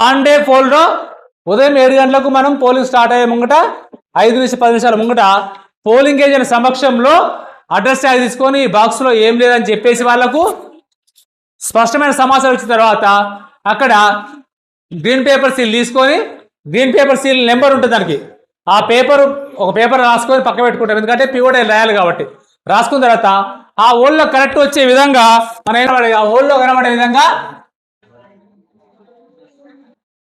On day పోల్లో ఉదయం ఏడు గంటలకు మనం పోలింగ్ స్టార్ట్ అయ్యే ముంగట ఐదు నుంచి పది నిమిషాల ముంగట పోలింగ్ ఏజెంట్ సమక్షంలో అడ్రస్ ట్యాగ్ తీసుకొని ఈ బాక్స్లో ఏం లేదని చెప్పేసి వాళ్ళకు స్పష్టమైన సమాచారం ఇచ్చిన తర్వాత అక్కడ గ్రీన్ పేపర్ సీల్ తీసుకొని గ్రీన్ పేపర్ సీల్ నెంబర్ ఉంటుంది దానికి. ఆ పేపర్ ఒక పేపర్ రాసుకొని పక్క పెట్టుకుంటాం. ఎందుకంటే పిఓడే రాయాలి కాబట్టి. రాసుకున్న తర్వాత ఆ ఓల్లో కరెక్ట్ వచ్చే విధంగా మన ఏం ఆ ఓల్లో కనబడే విధంగా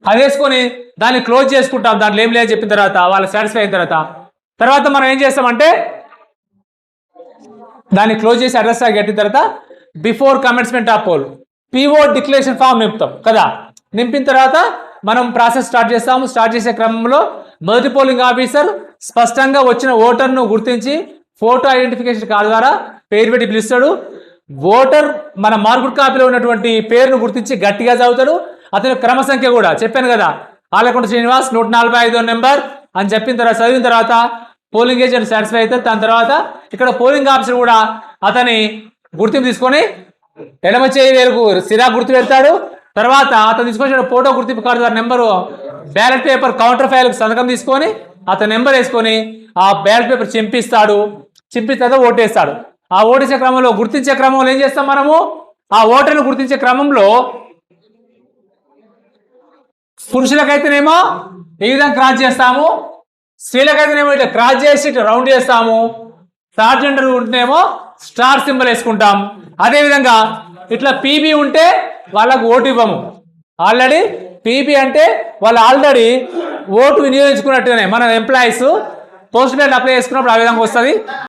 అది వేసుకొని దాన్ని క్లోజ్ చేసుకుంటాం. దాంట్లో ఏం లేదు చెప్పిన తర్వాత వాళ్ళు సాటిస్ఫై అయిన తర్వాత. తర్వాత మనం ఏం చేస్తామంటే దాన్ని క్లోజ్ చేసి అడ్రస్ కట్టిన తర్వాత before commencement of poll PO declaration form నింపుతాం. కదా? నింపిన తర్వాత మనం ప్రాసెస్ స్టార్ట్ చేస్తాము. స్టార్ట్ చేసే క్రమంలో మొదటి పోలింగ్ ఆఫీసర్ స్పష్టంగా వచ్చిన ఓటర్ను గుర్తించి ఫోటో ఐడెంటిఫికేషన్ కార్డు ద్వారా పేరు పెట్టి పిలుస్తాడు. ఓటర్ మన మార్కుడ్ కాపీలో ఉన్నటువంటి పేరును గుర్తించి గట్టిగా చదువుతాడు. అతని క్రమ సంఖ్య కూడా చెప్పాను కదా. ఆలకొండ శ్రీనివాస్ నూట నలభై ఐదో నెంబర్ అని చెప్పిన తర్వాత చదివిన తర్వాత పోలింగ్ ఏజెంట్ సాటిస్ఫై అయితే దాని తర్వాత ఇక్కడ పోలింగ్ ఆఫీసర్ కూడా అతని గుర్తింపు తీసుకొని ఎడమ చేయి వేలకు సిరా గుర్తు పెడతాడు. తర్వాత అతను తీసుకొచ్చిన ఫోటో గుర్తింపు కార్డు ద్వారా number ballot paper counter file సంతకం తీసుకొని అతని నెంబర్ వేసుకొని ఆ బ్యాలెట్ పేపర్ చింపిస్తాడు. చింపిన తర్వాత ఓటేస్తాడు. ఆ ఓటేసే క్రమంలో గుర్తించే క్రమంలో ఏం చేస్తాం మనము? ఆ ఓటర్ను గుర్తించే క్రమంలో పురుషులకైతేనేమో ఈ విధంగా క్రాస్ చేస్తాము. స్త్రీలకైతేనేమో ఇట్లా క్రాస్ చేసి ఇట్లా రౌండ్ చేస్తాము. సార్జెండర్ ఉంటేనేమో స్టార్ సింబల్ వేసుకుంటాం. అదేవిధంగా ఇట్లా పీబీ ఉంటే వాళ్ళకు ఓటు ఇవ్వము. ఆల్రెడీ పీబీ అంటే వాళ్ళు ఆల్రెడీ ఓటు వినియోగించుకున్నట్టుగానే మన ఎంప్లాయీస్ పోస్ట్ మ్యాన్ అప్లై చేసుకున్నప్పుడు ఆ విధంగా వస్తుంది.